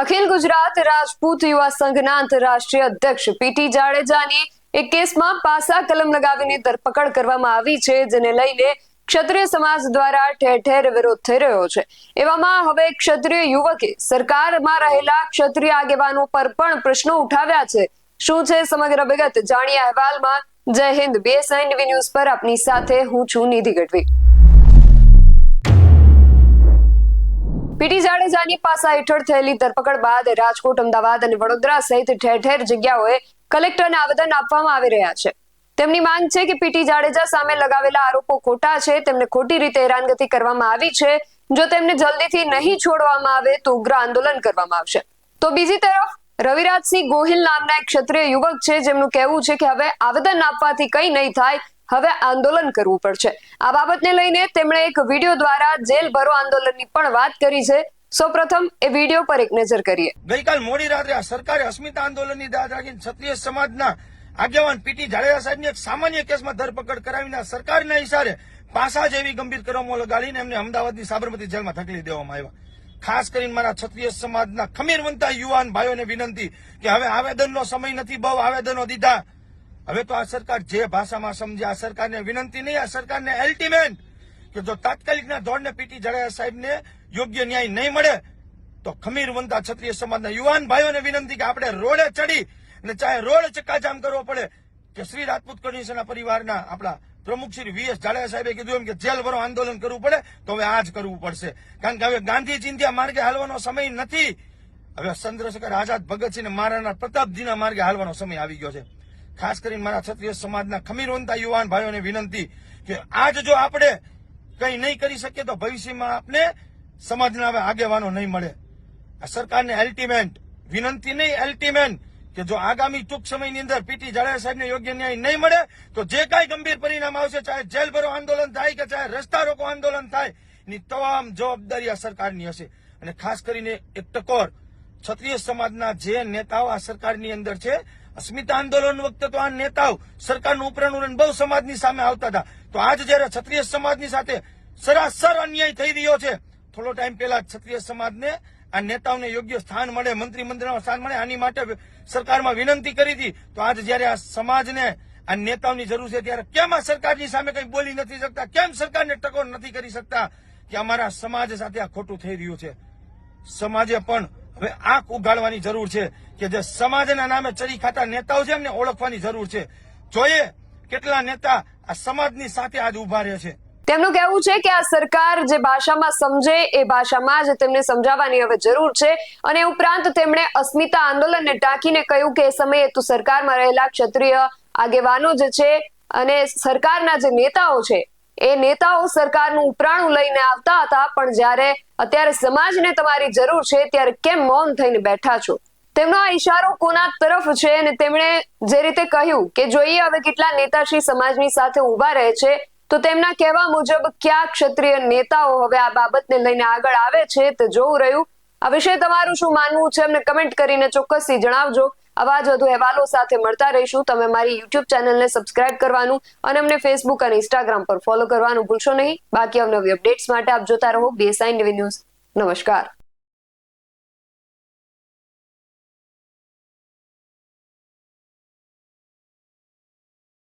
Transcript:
અખિલ ગુજરાત રાજપૂત યુવા સંઘના આંતરરાષ્ટ્રીય અધ્યક્ષ પીટી જાડેજાની એક કેસમાં પાસા કલમ લગાવીને ધરપકડ કરવામાં આવી છે, જેને લઈને ક્ષત્રિય સમાજ દ્વારા ઠેર ઠેર વિરોધ થઈ રહ્યો છે. એવામાં હવે ક્ષત્રિય યુવકે સરકારમાં રહેલા ક્ષત્રિય આગેવાનો પર પણ પ્રશ્નો ઉઠાવ્યા છે. શું છે સમગ્ર વિગત? જાણીએ અહેવાલમાં. જય હિન્દ બીએસઆઈ ન્યૂઝ પર આપની સાથે હું છું નિધિ ગઢવી. પીટી જાડેજાની પાસા હેઠળ થયેલી ધરપકડ બાદ રાજકોટ, અમદાવાદ અને વડોદરા સહિત ઠેર ઠેર જગ્યાઓએ કલેક્ટરને આવેદન આપવામાં આવી રહ્યા છે. તેમની માંગ છે કે પીટી જાડેજા સામે લગાવેલા આરોપો ખોટા છે, તેમને ખોટી રીતે હેરાનગતિ કરવામાં આવી છે. જો તેમને જલ્દીથી નહીં છોડવામાં આવે તો ઉગ્ર આંદોલન કરવામાં આવશે. તો બીજી તરફ રવિરાજસિંહ ગોહિલ નામના એક ક્ષત્રિય યુવક છે, જેમનું કહેવું છે કે હવે આવેદન આપવાથી કંઈ નહીં થાય, હવે આંદોલન કરવું પડશે. આ બાબતને લઈને તેમણે એક વીડિયો દ્વારા જેલ ભરો આંદોલનની પણ વાત કરી છે. સૌપ્રથમ એ વીડિયો પર એક નજર કરીએ. ગઈકાલ મોડી રાત્રે સરકારે અસ્મિતા આંદોલનની દાદ રાખીને ક્ષત્રિય સમાજના આગેવાન પીટી જાડેજા સાહેબની એક સામાન્ય કેસમાં ધરપકડ કરાવીને સરકારના ઇશારે પાસા જેવી ગંભીર કરમો લગાડીને એમને અમદાવાદની સાબરમતી જેલમાં ધકેલી દેવામાં આવ્યા. ખાસ કરીને મારા ક્ષત્રિય સમાજના ખમીરવંતા યુવાન ભાઈઓને વિનંતી કે હવે આવેદનનો સમય નથી, બહુ આવેદનો દીધા. હવે તો આ સરકાર જે ભાષામાં સમજે, આ સરકારને વિનંતી નહીં, આ સરકારને અલ્ટિમેટ કે જો તાત્કાલિકના ધોરણે પીટી જડાયા સાહેબને યોગ્ય ન્યાય નહીં મળે, તો ખમીરવંતા ક્ષત્રિય સમાજના યુવાન ભાઈઓને વિનંતી કે આપણે રોડે ચડી અને ચાહે રોડ ચક્કાજામ કરવો પડે કે શ્રી રાજપૂત કમિશનના પરિવારના આપણા પ્રમુખ શ્રી વીએસ જાડેજા સાહેબે કીધું એમ કે જેલ ભરો આંદોલન કરવું પડે તો હવે આ જ કરવું પડશે. કારણ કે હવે ગાંધી ચિંધ્યા માર્ગે હાલવાનો સમય નથી. હવે ચંદ્રશેખર આઝાદ, ભગતસિંહ મહારાણા પ્રતાપજીના માર્ગે હાલવાનો સમય આવી ગયો છે. ખાસ કરીને મારા ક્ષત્રિય સમાજના ખમીરવંતા યુવાન ભાઈઓને વિનંતી કે આજ જો આપણે કંઈ નહીં કરી શકીએ તો ભવિષ્યમાં આપને સમાજના હવે આગેવાનો નહીં મળે. આ સરકારને અલ્ટિમેટ વિનંતી નહીં અલ્ટિમેટ કે જો આગામી ટૂંક સમયની અંદર પીટી જાડેજા સાહેબને યોગ્ય ન્યાય નહીં મળે, તો જે કાંઈ ગંભીર પરિણામ આવશે, ચાહે જેલ ભરો આંદોલન થાય કે ચાહે રસ્તા રોકો આંદોલન થાય, એની તમામ જવાબદારી આ સરકારની હશે. અને ખાસ કરીને એક ટકોર, ક્ષત્રિય સમાજના જે નેતાઓ આ સરકારની અંદર છે, અસ્મિતા આંદોલન વખતે તો આ નેતાઓ સરકારનું ઉપરાનું બહુ સમાજની સામે આવતા હતા. તો આજ જયારે ક્ષત્રિય સમાજની સાથે સરાસર અન્યાય થઈ રહ્યો છે, થોડો ટાઈમ પહેલા ક્ષત્રિય સમાજને આ નેતાઓને યોગ્ય સ્થાન મળે, મંત્રીમંડળમાં સ્થાન મળે, આની માટે સરકારમાં વિનંતી કરી હતી. તો આજ જયારે આ સમાજને, આ નેતાઓની જરૂર છે, ત્યારે કેમ આ સરકારની સામે કંઈ બોલી નથી શકતા? કેમ સરકારને ટકોર નથી કરી શકતા કે અમારા સમાજ સાથે આ ખોટું થઈ રહ્યું છે? સમાજે પણ હવે આંખ ઉગાડવાની જરૂર છે કે જે સમાજના નામે ચરી ખાતા નેતાઓ છે એમને ઓળખવાની જરૂર છે. જોઈએ કેટલા નેતા આ સમાજની સાથે આજ ઊભા રહે છે. તેમનું કહેવું છે કે આ સરકાર જે ભાષામાં સમજે એ ભાષામાં જ તેમને સમજાવવાની હવે જરૂર છે અને ઉપરાંત તેમણે અસ્મિતા આંદોલનને ટાંકીને કહ્યું કે એ સમયે તો સરકારમાં રહેલા ક્ષત્રિય આગેવાનો જે છે અને સરકારના જે નેતાઓ છે, એ નેતાઓ સરકારનું ઉપરાણું લઈને આવતા હતા, પણ જ્યારે અત્યારે સમાજને તમારી જરૂર છે ત્યારે કેમ મૌન થઈને બેઠા છો? તેમનો આ ઈશારો કોના તરફ છે અને તેમણે જે રીતે કહ્યું કે જોઈએ હવે કેટલા નેતાશ્રી સમાજની સાથે ઊભા રહે છે તો તેમના કહેવા મુજબ, કયા ક્ષત્રિય નેતાઓ હવે આ બાબતને લઈને આગળ આવે છે તે જોવું રહ્યું. આ વિશે તમારું શું માનવું છે અમને કમેન્ટ કરીને ચોક્કસથી જણાવજો. આવા જ વધુ અહેવાલો સાથે મળતા રહીશું. તમે મારી યુટ્યુબ ચેનલને સબસ્ક્રાઇબ કરવાનું અને અમને ફેસબુક અને ઇન્સ્ટાગ્રામ પર ફોલો કરવાનું ભૂલશો નહીં. બાકી અવનવી અપડેટ્સ માટે આપ જોતા રહો. બીએસઆઈ ન્યૂઝ નમસ્કાર.